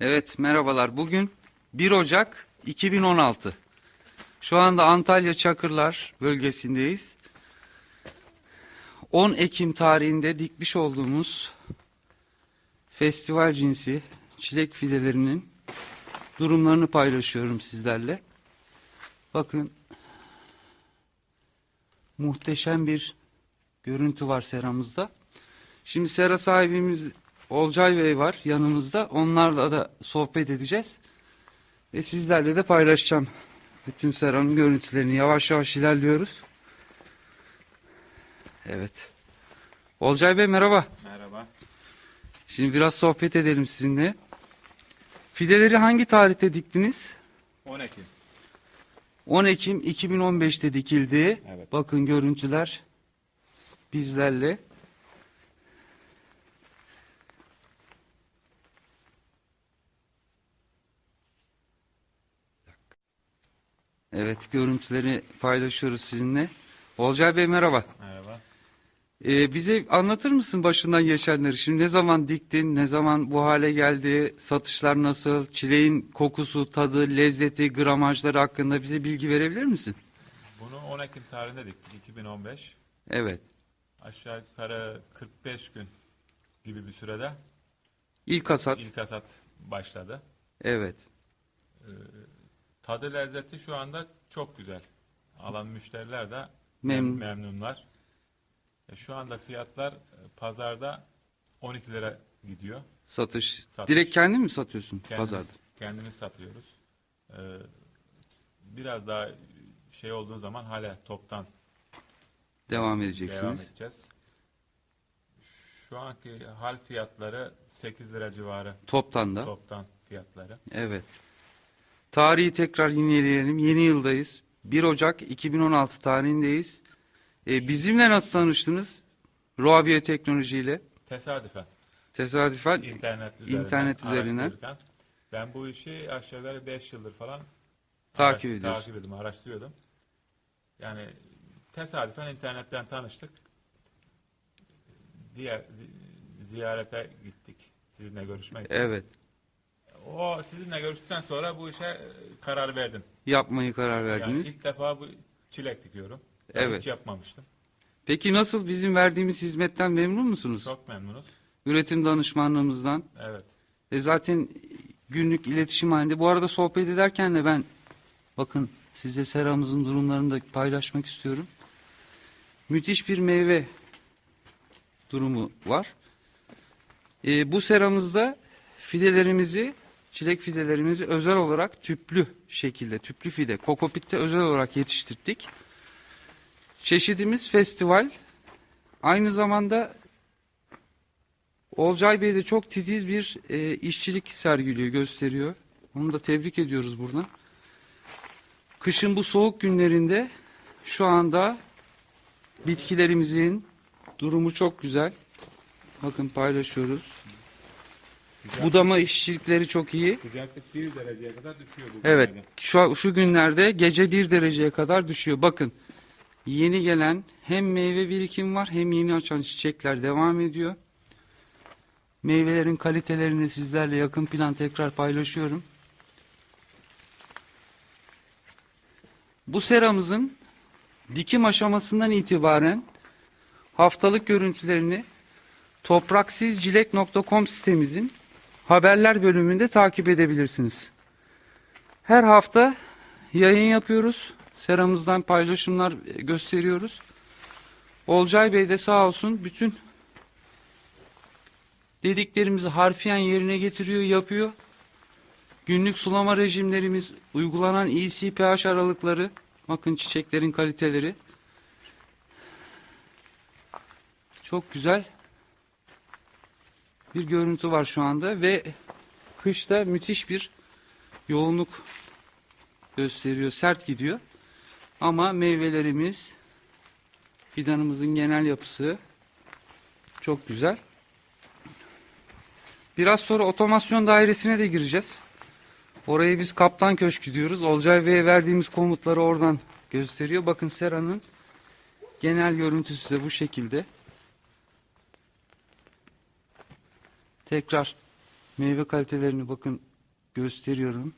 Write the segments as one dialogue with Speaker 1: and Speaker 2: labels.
Speaker 1: Evet merhabalar. Bugün 1 Ocak 2016. Şu anda Antalya Çakırlar bölgesindeyiz. 10 Ekim tarihinde dikmiş olduğumuz festival cinsi çilek fidelerinin durumlarını paylaşıyorum sizlerle. Bakın muhteşem bir görüntü var seramızda. Şimdi sera sahibimiz Olcay Bey var yanımızda. Onlarla da sohbet edeceğiz. Ve sizlerle de paylaşacağım. Bütün seranın görüntülerini yavaş yavaş ilerliyoruz. Evet. Olcay Bey merhaba.
Speaker 2: Merhaba.
Speaker 1: Şimdi biraz sohbet edelim sizinle. Fideleri hangi tarihte diktiniz?
Speaker 2: 10 Ekim.
Speaker 1: 10 Ekim 2015'te dikildi.
Speaker 2: Evet.
Speaker 1: Bakın görüntüler bizlerle. Evet görüntüleri paylaşıyoruz sizinle. Olcay Bey merhaba.
Speaker 2: Merhaba.
Speaker 1: Ee, bize anlatır mısın başından geçenleri? Şimdi ne zaman diktin, ne zaman bu hale geldi, satışlar nasıl, çileğin kokusu, tadı, lezzeti, gramajları hakkında bize bilgi verebilir misin?
Speaker 2: Bunu 10 Ekim tarihinde diktik 2015.
Speaker 1: Evet.
Speaker 2: Aşağı yukarı 45 gün gibi bir sürede
Speaker 1: İlk hasat.
Speaker 2: ilk hasat başladı.
Speaker 1: Evet.
Speaker 2: Tadı lezzeti şu anda çok güzel. Alan müşteriler de
Speaker 1: Memnun.
Speaker 2: mem- memnunlar. E, Şu anda fiyatlar e, pazarda 12 lira gidiyor.
Speaker 1: Satış.
Speaker 2: Satış.
Speaker 1: Direkt kendin mi satıyorsun
Speaker 2: Kendimiz,
Speaker 1: pazarda?
Speaker 2: kendimiz satıyoruz. E, biraz daha şey olduğu zaman hala toptan
Speaker 1: Devam
Speaker 2: Devam
Speaker 1: edeceksiniz.
Speaker 2: edeceğiz. Şu anki hal fiyatları 8 lira civarı
Speaker 1: Toptan da.
Speaker 2: toptan fiyatları.
Speaker 1: Evet. Tarihi tekrar yineleyelim. Yeni yıldayız. 1 Ocak 2016 tarihindeyiz. Ee, bizimle nasıl tanıştınız? Roa Biyoteknoloji ile.
Speaker 2: Tesadüfen
Speaker 1: Tesadüfen
Speaker 2: internet üzerinden,
Speaker 1: İnternet üzerinden.
Speaker 2: araştırırken ben bu işi aşağı yukarı 5 yıldır falan
Speaker 1: Takip
Speaker 2: ara-
Speaker 1: ediyorsun.
Speaker 2: Takip ediyordum, araştırıyordum. Yani tesadüfen internetten tanıştık. Diğer ziyarete gittik sizinle görüşmek için.
Speaker 1: Evet.
Speaker 2: O sizinle görüştükten sonra bu işe e, karar verdim.
Speaker 1: Yapmayı karar
Speaker 2: Yani
Speaker 1: verdiniz.
Speaker 2: ilk defa bu çilek dikiyorum.
Speaker 1: Evet.
Speaker 2: Hiç yapmamıştım.
Speaker 1: Peki nasıl bizim verdiğimiz hizmetten memnun musunuz?
Speaker 2: Çok memnunuz.
Speaker 1: Üretim danışmanlığımızdan.
Speaker 2: Evet.
Speaker 1: E zaten günlük iletişim halinde. Bu arada sohbet ederken de ben bakın size seramızın durumlarını da paylaşmak istiyorum. Müthiş bir meyve durumu var. E, bu seramızda fidelerimizi, çilek fidelerimizi özel olarak tüplü şekilde, tüplü fide, kokopitte özel olarak yetiştirdik. Çeşidimiz festival. Aynı zamanda Olcay Bey de çok titiz bir e, işçilik sergiliyor, gösteriyor. Onu da tebrik ediyoruz buradan. Kışın bu soğuk günlerinde şu anda bitkilerimizin durumu çok güzel. Bakın paylaşıyoruz. Budama işçilikleri çok iyi.
Speaker 2: Sıcaklık 1 dereceye kadar düşüyor bu
Speaker 1: Evet,
Speaker 2: günlerde.
Speaker 1: şu, şu günlerde gece 1 dereceye kadar düşüyor. Bakın yeni gelen hem meyve birikim var hem yeni açan çiçekler devam ediyor. Meyvelerin kalitelerini sizlerle yakın plan tekrar paylaşıyorum. Bu seramızın dikim aşamasından haftalık görüntülerini topraksizcilek.com sitemizin haberler bölümünde takip edebilirsiniz. Her hafta yayın yapıyoruz. Seramızdan paylaşımlar e, gösteriyoruz. Olcay Bey de sağ olsun bütün dediklerimizi harfiyen yerine getiriyor, yapıyor. Günlük sulama rejimlerimiz, uygulanan EC-pH aralıkları, bakın çiçeklerin kaliteleri. Çok güzel bir görüntü var şu anda ve kışta müthiş bir yoğunluk gösteriyor, sert gidiyor. Ama meyvelerimiz, fidanımızın genel yapısı çok güzel. Biraz sonra otomasyon dairesine de gireceğiz. Orayı biz kaptan köşkü diyoruz. Olcay Bey'e verdiğimiz komutları oradan gösteriyor. Bakın seranın genel görüntüsü de bu şekilde. Tekrar meyve kalitelerini bakın gösteriyorum.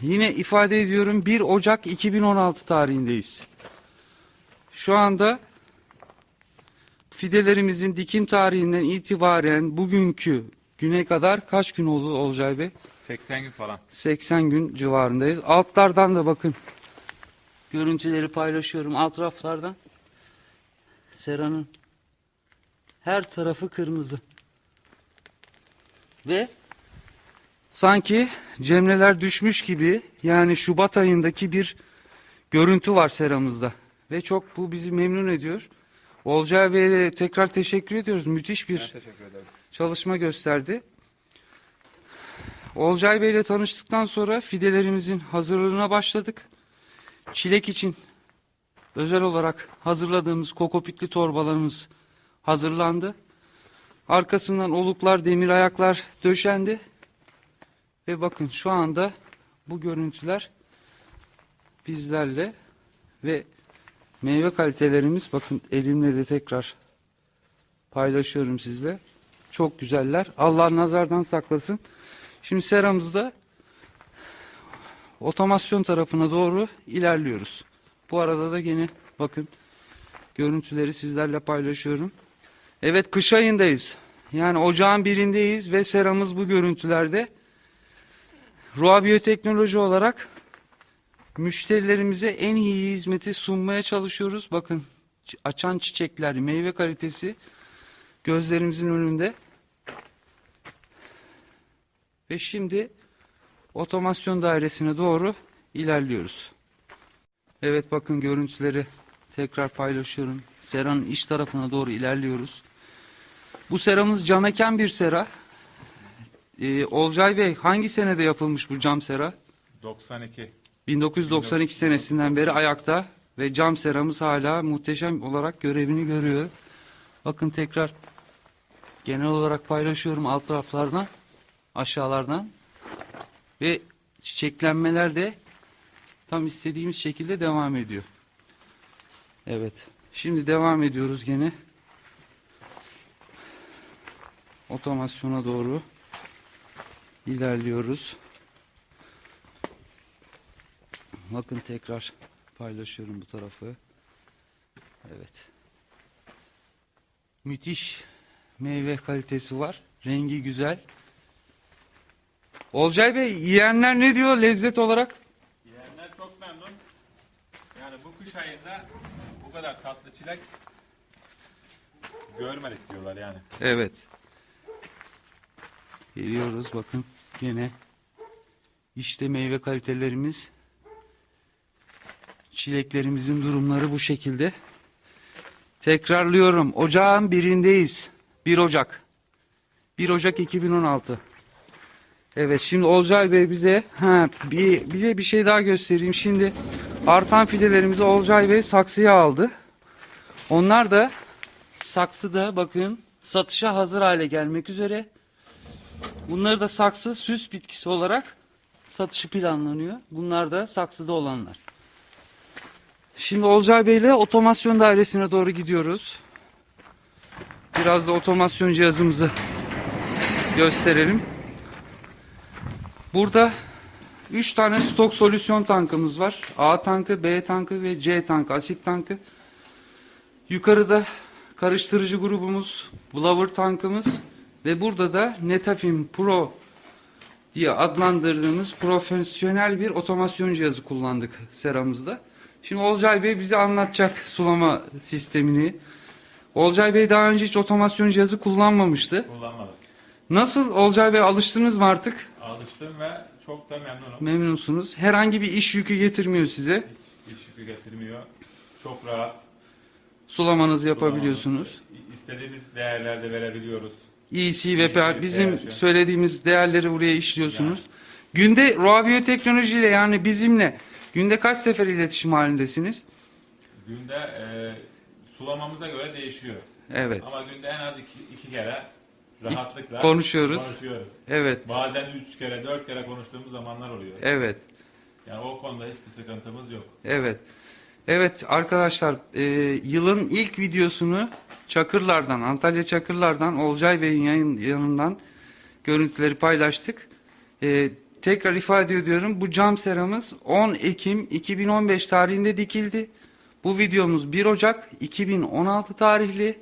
Speaker 1: Yine ifade ediyorum 1 Ocak 2016 tarihindeyiz. Şu anda fidelerimizin dikim tarihinden itibaren bugünkü güne kadar kaç gün oldu Olcay Bey?
Speaker 2: 80 gün falan.
Speaker 1: 80 gün civarındayız. Altlardan da bakın görüntüleri paylaşıyorum alt raflardan. Sera'nın her tarafı kırmızı. Ve sanki cemreler düşmüş gibi yani Şubat ayındaki bir görüntü var seramızda. Ve çok bu bizi memnun ediyor. Olcay Bey'e de tekrar teşekkür ediyoruz. Müthiş bir çalışma gösterdi. Olcay Bey ile tanıştıktan sonra fidelerimizin hazırlığına başladık. Çilek için özel olarak hazırladığımız kokopitli torbalarımız hazırlandı. Arkasından oluklar, demir ayaklar döşendi. Ve bakın şu anda bu görüntüler bizlerle ve meyve kalitelerimiz bakın elimle de tekrar paylaşıyorum sizle. Çok güzeller. Allah nazardan saklasın. Şimdi seramızda otomasyon tarafına doğru ilerliyoruz. Bu arada da yine bakın görüntüleri sizlerle paylaşıyorum. Evet kış ayındayız. Yani ocağın birindeyiz ve seramız bu görüntülerde. Roa Biyoteknoloji olarak müşterilerimize en iyi hizmeti sunmaya çalışıyoruz. Bakın açan çiçekler, meyve kalitesi gözlerimizin önünde. Ve şimdi otomasyon dairesine doğru ilerliyoruz. Evet bakın görüntüleri tekrar paylaşıyorum. Seranın iç tarafına doğru ilerliyoruz. Bu seramız cam eken bir sera. Ee, Olcay Bey hangi senede yapılmış bu cam sera?
Speaker 2: 92.
Speaker 1: 1992 senesinden beri ayakta ve cam seramız hala muhteşem olarak görevini görüyor. Bakın tekrar genel olarak paylaşıyorum alt taraflardan, aşağılardan ve çiçeklenmeler de tam istediğimiz şekilde devam ediyor. Evet. Şimdi devam ediyoruz gene. Otomasyona doğru ilerliyoruz. Bakın tekrar paylaşıyorum bu tarafı. Evet. Müthiş meyve kalitesi var. Rengi güzel. Olcay Bey yiyenler ne diyor lezzet olarak?
Speaker 2: Yiyenler çok memnun. Yani bu kış ayında bu kadar tatlı çilek görmedik diyorlar yani.
Speaker 1: Evet. Geliyoruz bakın yine. İşte meyve kalitelerimiz. Çileklerimizin durumları bu şekilde. Tekrarlıyorum. Ocağın birindeyiz. 1 Ocak. 1 Ocak 2016. Evet şimdi Olcay Bey bize ha, bir, bir de bir şey daha göstereyim. Şimdi artan fidelerimizi Olcay Bey saksıya aldı. Onlar da saksıda bakın satışa hazır hale gelmek üzere. Bunları da saksı süs bitkisi olarak satışı planlanıyor. Bunlar da saksıda olanlar. Şimdi Olcay Bey ile otomasyon dairesine doğru gidiyoruz. Biraz da otomasyon cihazımızı gösterelim. Burada 3 tane stok solüsyon tankımız var. A tankı, B tankı ve C tankı, asit tankı. Yukarıda karıştırıcı grubumuz, blower tankımız ve burada da Netafim Pro diye adlandırdığımız profesyonel bir otomasyon cihazı kullandık seramızda. Şimdi Olcay Bey bize anlatacak sulama sistemini. Olcay Bey daha önce hiç otomasyon cihazı kullanmamıştı.
Speaker 2: Kullanmadık.
Speaker 1: Nasıl Olcay Bey alıştınız mı artık?
Speaker 2: Alıştım ve çok da memnunum.
Speaker 1: Memnunsunuz. Herhangi bir iş yükü getirmiyor size.
Speaker 2: Hiç iş yükü getirmiyor. Çok rahat.
Speaker 1: Sulamanızı yapabiliyorsunuz.
Speaker 2: Kullanmamız. İstediğimiz değerlerde verebiliyoruz.
Speaker 1: EC ve PA bizim söylediğimiz değerleri buraya işliyorsunuz. Günde Roa Biyoteknoloji ile yani bizimle günde kaç sefer iletişim halindesiniz?
Speaker 2: Günde e, sulamamıza göre değişiyor.
Speaker 1: Evet.
Speaker 2: Ama günde en az iki, iki kere rahatlıkla
Speaker 1: Konuşuyoruz.
Speaker 2: konuşuyoruz.
Speaker 1: Evet.
Speaker 2: Bazen üç kere, dört kere konuştuğumuz zamanlar oluyor.
Speaker 1: Evet.
Speaker 2: Yani o konuda hiçbir sıkıntımız yok.
Speaker 1: Evet. Evet arkadaşlar e, yılın ilk videosunu Çakırlar'dan, Antalya Çakırlar'dan Olcay Bey'in yayın, yanından görüntüleri paylaştık. Ee, tekrar ifade ediyorum bu cam seramız 10 Ekim 2015 tarihinde dikildi. Bu videomuz 1 Ocak 2016 tarihli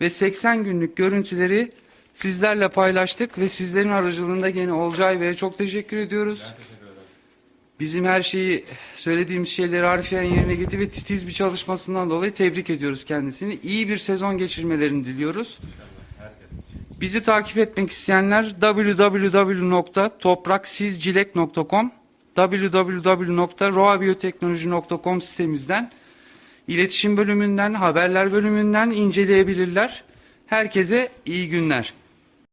Speaker 1: ve 80 günlük görüntüleri sizlerle paylaştık ve sizlerin aracılığında gene Olcay Bey'e çok teşekkür ediyoruz.
Speaker 2: Ben teşekkür.
Speaker 1: Bizim her şeyi söylediğimiz şeyleri harfiyen yerine getir ve titiz bir çalışmasından dolayı tebrik ediyoruz kendisini. İyi bir sezon geçirmelerini diliyoruz. Bizi takip etmek isteyenler www.topraksizcilek.com www.roabiyoteknoloji.com sitemizden iletişim bölümünden, haberler bölümünden inceleyebilirler. Herkese iyi günler.